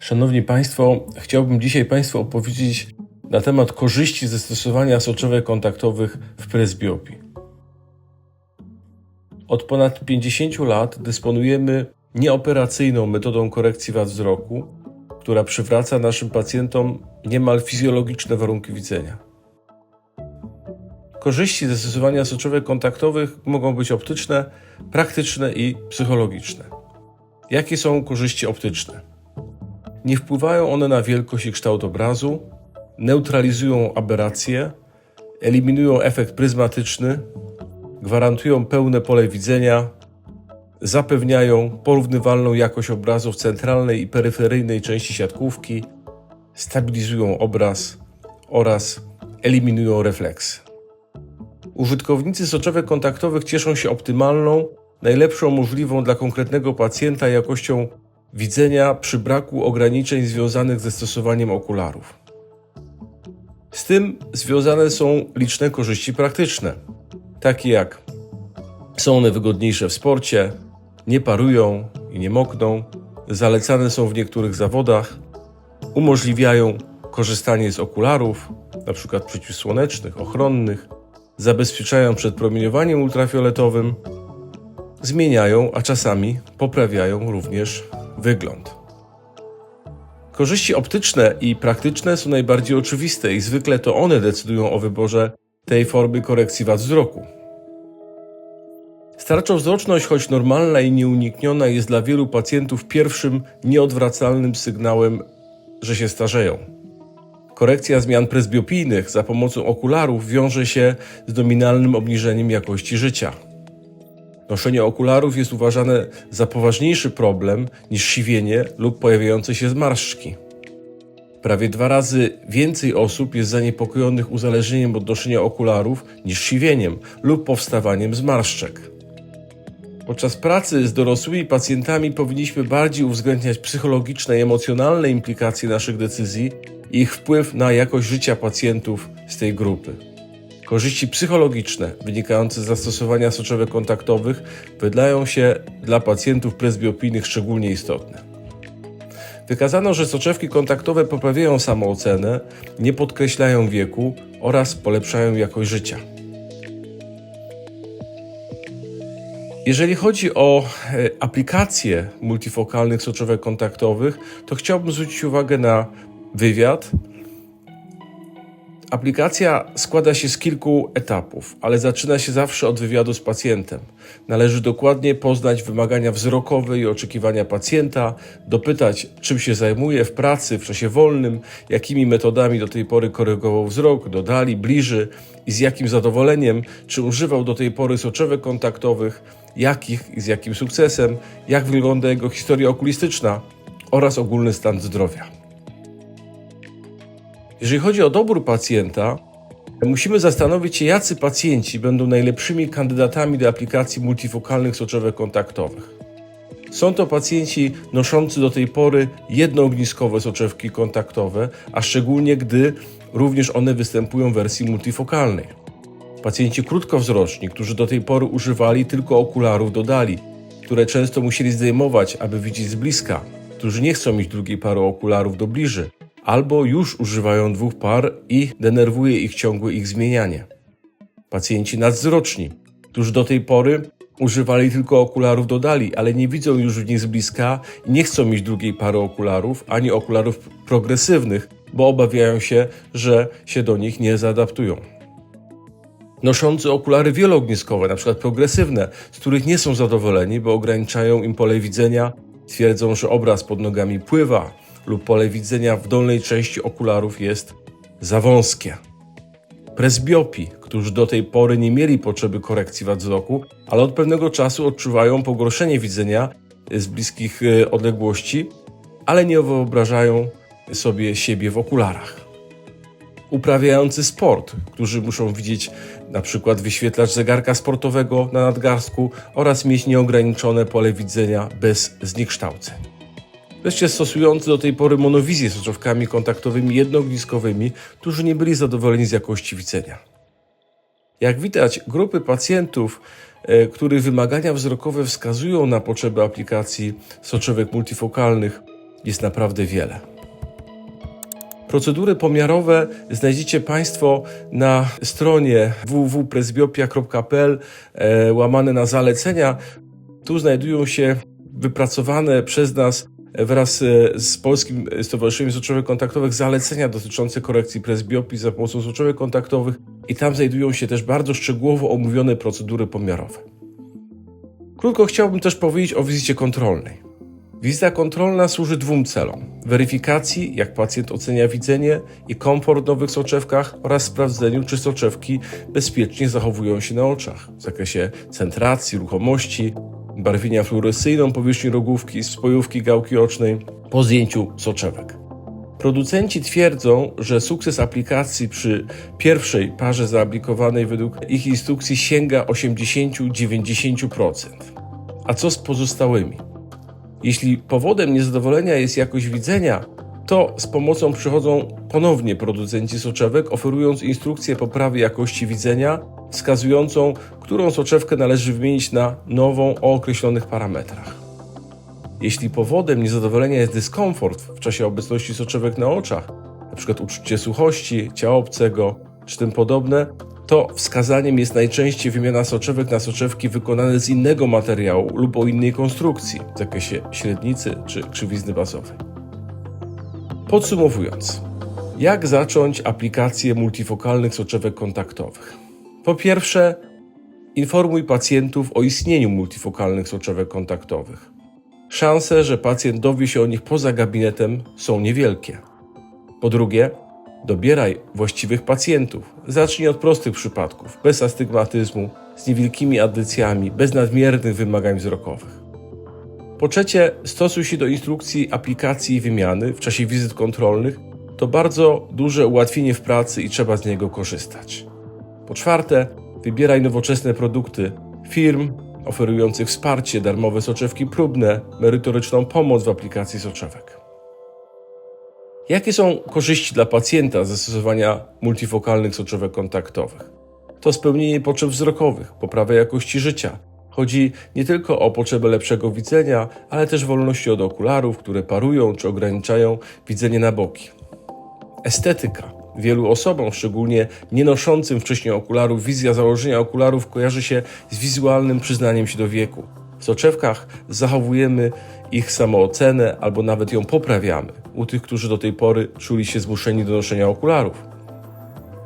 Szanowni Państwo, chciałbym dzisiaj Państwu opowiedzieć na temat korzyści ze stosowania soczewek kontaktowych w presbiopii. Od ponad 50 lat dysponujemy nieoperacyjną metodą korekcji wad wzroku, która przywraca naszym pacjentom niemal fizjologiczne warunki widzenia. Korzyści ze stosowania soczewek kontaktowych mogą być optyczne, praktyczne i psychologiczne. Jakie są korzyści optyczne? Nie wpływają one na wielkość i kształt obrazu, neutralizują aberracje, eliminują efekt pryzmatyczny, gwarantują pełne pole widzenia, zapewniają porównywalną jakość obrazu w centralnej i peryferyjnej części siatkówki, stabilizują obraz oraz eliminują refleksy. Użytkownicy soczewek kontaktowych cieszą się optymalną, najlepszą możliwą dla konkretnego pacjenta jakością widzenia przy braku ograniczeń związanych ze stosowaniem okularów. Z tym związane są liczne korzyści praktyczne, takie jak są one wygodniejsze w sporcie, nie parują i nie mokną, zalecane są w niektórych zawodach, umożliwiają korzystanie z okularów, np. przeciwsłonecznych, ochronnych, zabezpieczają przed promieniowaniem ultrafioletowym, zmieniają, a czasami poprawiają również wygląd. Korzyści optyczne i praktyczne są najbardziej oczywiste i zwykle to one decydują o wyborze tej formy korekcji wad wzroku. Starczowzroczność, choć normalna i nieunikniona, jest dla wielu pacjentów pierwszym nieodwracalnym sygnałem, że się starzeją. Korekcja zmian presbiopijnych za pomocą okularów wiąże się z nominalnym obniżeniem jakości życia. Noszenie okularów jest uważane za poważniejszy problem niż siwienie lub pojawiające się zmarszczki. Prawie dwa razy więcej osób jest zaniepokojonych uzależnieniem od noszenia okularów niż siwieniem lub powstawaniem zmarszczek. Podczas pracy z dorosłymi pacjentami powinniśmy bardziej uwzględniać psychologiczne i emocjonalne implikacje naszych decyzji i ich wpływ na jakość życia pacjentów z tej grupy. Korzyści psychologiczne wynikające z zastosowania soczewek kontaktowych wydają się dla pacjentów presbiopijnych szczególnie istotne. Wykazano, że soczewki kontaktowe poprawiają samoocenę, nie podkreślają wieku oraz polepszają jakość życia. Jeżeli chodzi o e, aplikacje multifokalnych soczewek kontaktowych, to chciałbym zwrócić uwagę na wywiad. Aplikacja składa się z kilku etapów, ale zaczyna się zawsze od wywiadu z pacjentem. Należy dokładnie poznać wymagania wzrokowe i oczekiwania pacjenta, dopytać, czym się zajmuje w pracy, w czasie wolnym, jakimi metodami do tej pory korygował wzrok, dodali, bliży i z jakim zadowoleniem, czy używał do tej pory soczewek kontaktowych, jakich i z jakim sukcesem, jak wygląda jego historia okulistyczna oraz ogólny stan zdrowia. Jeżeli chodzi o dobór pacjenta, musimy zastanowić się, jacy pacjenci będą najlepszymi kandydatami do aplikacji multifokalnych soczewek kontaktowych. Są to pacjenci noszący do tej pory jednoogniskowe soczewki kontaktowe, a szczególnie gdy również one występują w wersji multifokalnej. Pacjenci krótkowzroczni, którzy do tej pory używali tylko okularów dodali, które często musieli zdejmować, aby widzieć z bliska, którzy nie chcą mieć drugiej pary okularów do bliży, albo już używają dwóch par i denerwuje ich ciągłe ich zmienianie. Pacjenci nadzwroczni, którzy do tej pory używali tylko okularów dodali, ale nie widzą już w nich z bliska i nie chcą mieć drugiej pary okularów, ani okularów progresywnych, bo obawiają się, że się do nich nie zaadaptują. Noszący okulary wieloogniskowe, np. progresywne, z których nie są zadowoleni, bo ograniczają im pole widzenia, twierdzą, że obraz pod nogami pływa, lub pole widzenia w dolnej części okularów jest za wąskie. Presbiopi, którzy do tej pory nie mieli potrzeby korekcji wad wzroku, ale od pewnego czasu odczuwają pogorszenie widzenia z bliskich e, odległości, ale nie wyobrażają sobie siebie w okularach. Uprawiający sport, którzy muszą widzieć na przykład wyświetlacz zegarka sportowego na nadgarstku oraz mieć nieograniczone pole widzenia bez zniekształceń. Wreszcie stosujący do tej pory monowizję soczewkami kontaktowymi jednoogniskowymi, którzy nie byli zadowoleni z jakości widzenia. Jak widać, grupy pacjentów, e, których wymagania wzrokowe wskazują na potrzebę aplikacji soczewek multifokalnych, jest naprawdę wiele. Procedury pomiarowe znajdziecie Państwo na stronie www.presbiopia.pl e, łamane na zalecenia. Tu znajdują się wypracowane przez nas wraz e, z Polskim Stowarzyszeniem Soczowych Kontaktowych zalecenia dotyczące korekcji presbiopii za pomocą soczowych kontaktowych i tam znajdują się też bardzo szczegółowo omówione procedury pomiarowe. Krótko chciałbym też powiedzieć o wizycie kontrolnej. Wizyta kontrolna służy dwóm celom: weryfikacji, jak pacjent ocenia widzenie i komfort w nowych soczewkach oraz sprawdzeniu, czy soczewki bezpiecznie zachowują się na oczach w zakresie centracji, ruchomości, barwienia fluorescyjną powierzchni rogówki, spojówki gałki ocznej po zdjęciu soczewek. Producenci twierdzą, że sukces aplikacji przy pierwszej parze zaaplikowanej według ich instrukcji sięga 80-90%. A co z pozostałymi? Jeśli powodem niezadowolenia jest jakość widzenia, to z pomocą przychodzą ponownie producenci soczewek, oferując instrukcję poprawy jakości widzenia, wskazującą, którą soczewkę należy wymienić na nową o określonych parametrach. Jeśli powodem niezadowolenia jest dyskomfort w czasie obecności soczewek na oczach, np. uczucie suchości, ciała obcego czy tym podobne, to wskazaniem jest najczęściej wymiana soczewek na soczewki wykonane z innego materiału lub o innej konstrukcji w zakresie średnicy czy krzywizny bazowej. Podsumowując, jak zacząć aplikację multifokalnych soczewek kontaktowych? Po pierwsze, informuj pacjentów o istnieniu multifokalnych soczewek kontaktowych. Szanse, że pacjent dowie się o nich poza gabinetem są niewielkie. Po drugie, Dobieraj właściwych pacjentów. Zacznij od prostych przypadków, bez astygmatyzmu, z niewielkimi adycjami, bez nadmiernych wymagań wzrokowych. Po trzecie, stosuj się do instrukcji aplikacji i wymiany w czasie wizyt kontrolnych. To bardzo duże ułatwienie w pracy i trzeba z niego korzystać. Po czwarte, wybieraj nowoczesne produkty firm oferujących wsparcie, darmowe soczewki próbne, merytoryczną pomoc w aplikacji soczewek. Jakie są korzyści dla pacjenta zastosowania multifokalnych soczewek kontaktowych? To spełnienie potrzeb wzrokowych, poprawa jakości życia. Chodzi nie tylko o potrzebę lepszego widzenia, ale też wolności od okularów, które parują czy ograniczają widzenie na boki. Estetyka. Wielu osobom, szczególnie nie noszącym wcześniej okularów, wizja założenia okularów kojarzy się z wizualnym przyznaniem się do wieku. W soczewkach zachowujemy ich samoocenę albo nawet ją poprawiamy u tych, którzy do tej pory czuli się zmuszeni do noszenia okularów.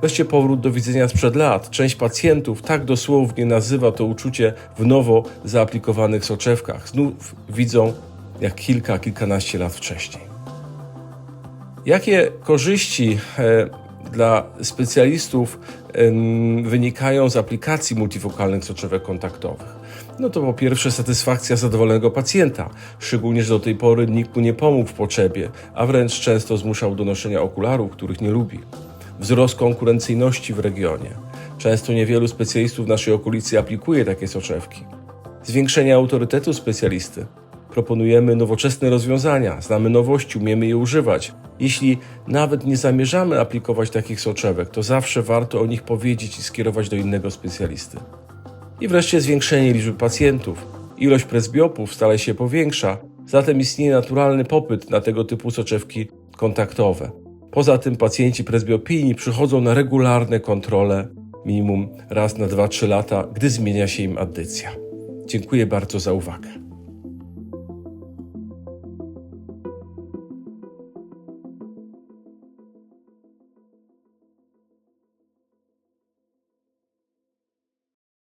Wreszcie powrót do widzenia sprzed lat. Część pacjentów tak dosłownie nazywa to uczucie w nowo zaaplikowanych soczewkach. Znów widzą jak kilka, kilkanaście lat wcześniej. Jakie korzyści e, dla specjalistów wynikają z aplikacji multifokalnych soczewek kontaktowych? No to po pierwsze satysfakcja zadowolonego pacjenta, szczególnie, że do tej pory nikt mu nie pomógł w potrzebie, a wręcz często zmuszał do noszenia okularów, których nie lubi. Wzrost konkurencyjności w regionie. Często niewielu specjalistów w naszej okolicy aplikuje takie soczewki. Zwiększenie autorytetu specjalisty. Proponujemy nowoczesne rozwiązania, znamy nowości, umiemy je używać. Jeśli nawet nie zamierzamy aplikować takich soczewek, to zawsze warto o nich powiedzieć i skierować do innego specjalisty. I wreszcie zwiększenie liczby pacjentów. Ilość presbiopów stale się powiększa, zatem istnieje naturalny popyt na tego typu soczewki kontaktowe. Poza tym pacjenci presbiopijni przychodzą na regularne kontrole, minimum raz na 2-3 lata, gdy zmienia się im addycja. Dziękuję bardzo za uwagę.